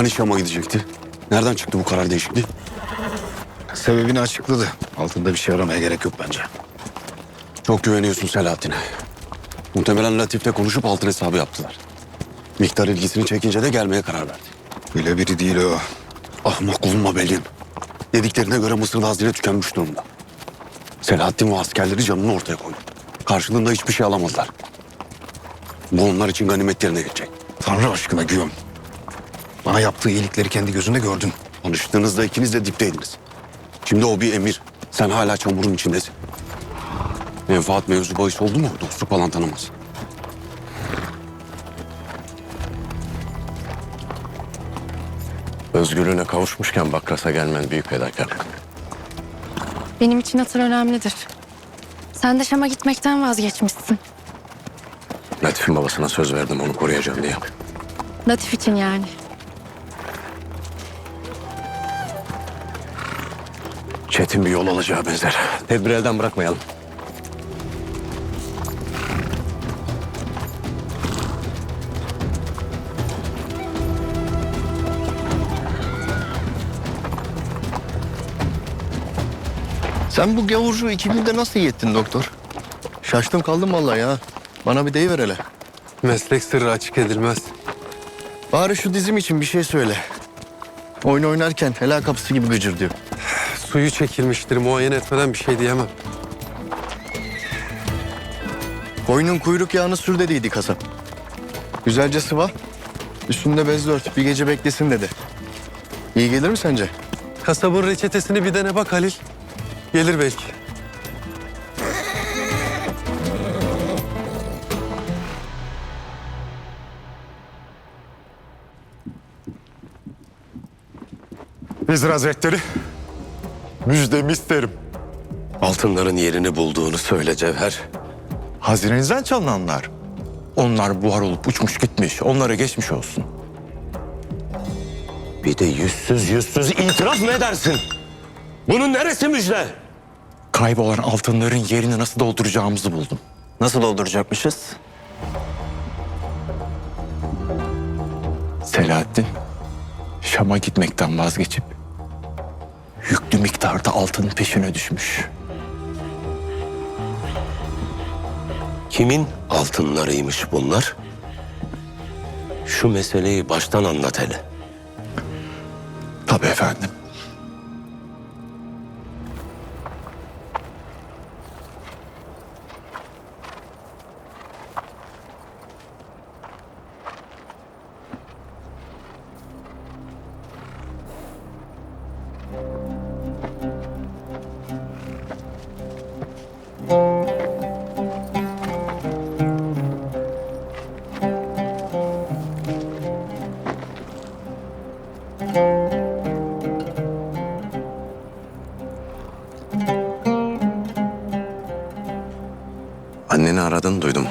Hani Şam'a gidecekti? Nereden çıktı bu karar değişikliği? Sebebini açıkladı. Altında bir şey aramaya gerek yok bence. Çok güveniyorsun Selahattin'e. Muhtemelen Latif'le konuşup altın hesabı yaptılar. Miktar ilgisini çekince de gelmeye karar verdi. Öyle biri değil o. Ahmak olma Belin. Dediklerine göre Mısır'da hazine tükenmiş durumda. Selahattin ve askerleri canını ortaya koydu. Karşılığında hiçbir şey alamadılar. Bu onlar için ganimetlerine geçecek. Tanrı aşkına güven. Bana yaptığı iyilikleri kendi gözünde gördün. Tanıştığınızda ikiniz de dipteydiniz. Şimdi o bir emir. Sen hala çamurun içindesin. Menfaat mevzu bahis oldu mu dostluk falan tanımaz. Özgürlüğüne kavuşmuşken Bakras'a gelmen büyük fedakarlık. Benim için hatır önemlidir. Sen de Şam'a gitmekten vazgeçmişsin. Latif'in babasına söz verdim onu koruyacağım diye. Latif için yani. Çetin bir yol alacağı benzer. Tedbiri elden bırakmayalım. Sen bu gavurcu iki günde nasıl iyi ettin doktor? Şaştım kaldım vallahi ya. Bana bir deyiver hele. Meslek sırrı açık edilmez. Bari şu dizim için bir şey söyle. Oyun oynarken helal kapısı gibi gıcır diyor. Suyu çekilmiştir. Muayene etmeden bir şey diyemem. Koyunun kuyruk yağını sür dediydi kasap. Güzelce sıva. Üstünde bez ört. Bir gece beklesin dedi. İyi gelir mi sence? Kasabın reçetesini bir dene bak Halil. Gelir belki. Vezir Hazretleri, müjdemi isterim. Altınların yerini bulduğunu söyle Cevher. Hazinenizden çalınanlar. Onlar buhar olup uçmuş gitmiş. Onlara geçmiş olsun. Bir de yüzsüz yüzsüz itiraf mı edersin? Bunun neresi müjde? Kaybolan altınların yerini nasıl dolduracağımızı buldum. Nasıl dolduracakmışız? Selahattin, Şam'a gitmekten vazgeçip yüklü miktarda altının peşine düşmüş. Kimin altınlarıymış bunlar? Şu meseleyi baştan anlat hele. Tabii efendim. Anneni aradın duydum.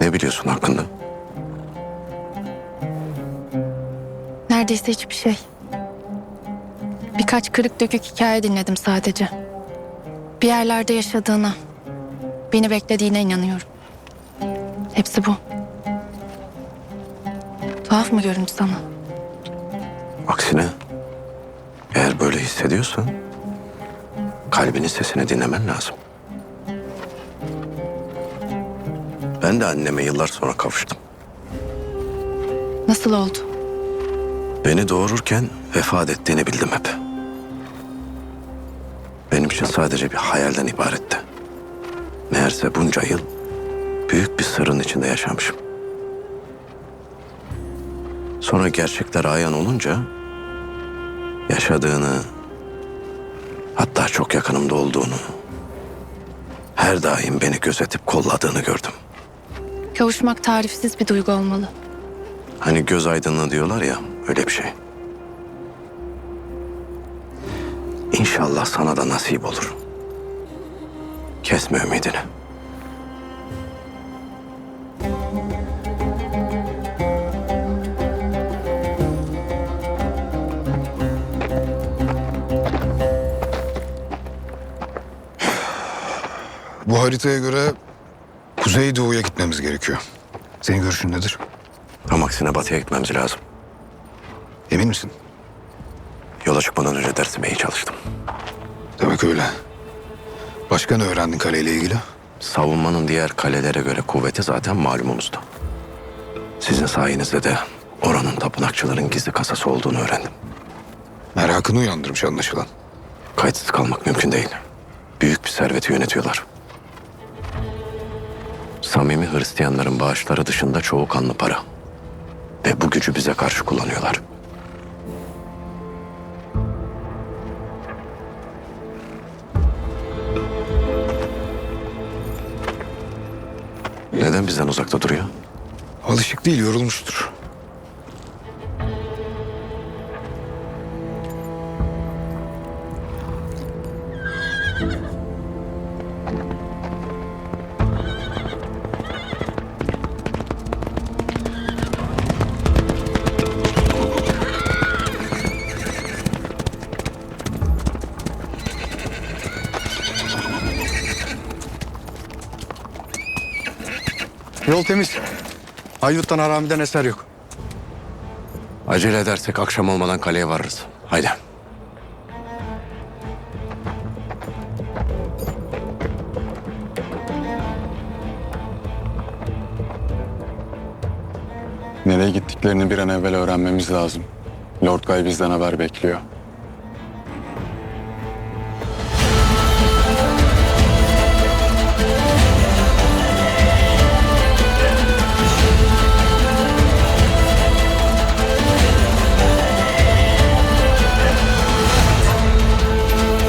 Ne biliyorsun hakkında? Neredeyse hiçbir şey. Birkaç kırık dökük hikaye dinledim sadece. Bir yerlerde yaşadığına, beni beklediğine inanıyorum. Hepsi bu. Tuhaf mı göründü sana? Aksine eğer böyle hissediyorsan kalbinin sesini dinlemen lazım. Ben de anneme yıllar sonra kavuştum. Nasıl oldu? Beni doğururken vefat ettiğini bildim hep. Benim için sadece bir hayalden ibaretti. Meğerse bunca yıl büyük bir sırrın içinde yaşamışım. Sonra gerçekler ayan olunca yaşadığını hatta çok yakınımda olduğunu her daim beni gözetip kolladığını gördüm. Kavuşmak tarifsiz bir duygu olmalı. Hani göz aydınlığı diyorlar ya öyle bir şey. İnşallah sana da nasip olur. Kesme ümidini. Bu haritaya göre Kuzeydoğu'ya gitmemiz gerekiyor. Senin görüşün nedir? Tam aksine batıya gitmemiz lazım. Emin misin? Yola çıkmadan önce dersime iyi çalıştım. Demek öyle. Başka ne öğrendin kaleyle ilgili? Savunmanın diğer kalelere göre kuvveti zaten malumunuzda. Sizin sayenizde de oranın tapınakçıların gizli kasası olduğunu öğrendim. Merakını uyandırmış anlaşılan. Kayıtsız kalmak mümkün değil. Büyük bir serveti yönetiyorlar. Samimi Hristiyanların bağışları dışında çoğu kanlı para. Ve bu gücü bize karşı kullanıyorlar. Neden bizden uzakta duruyor? Alışık değil, yorulmuştur. Yol temiz. Hayduttan haramiden eser yok. Acele edersek akşam olmadan kaleye varırız. Haydi. Nereye gittiklerini bir an evvel öğrenmemiz lazım. Lord Guy bizden haber bekliyor.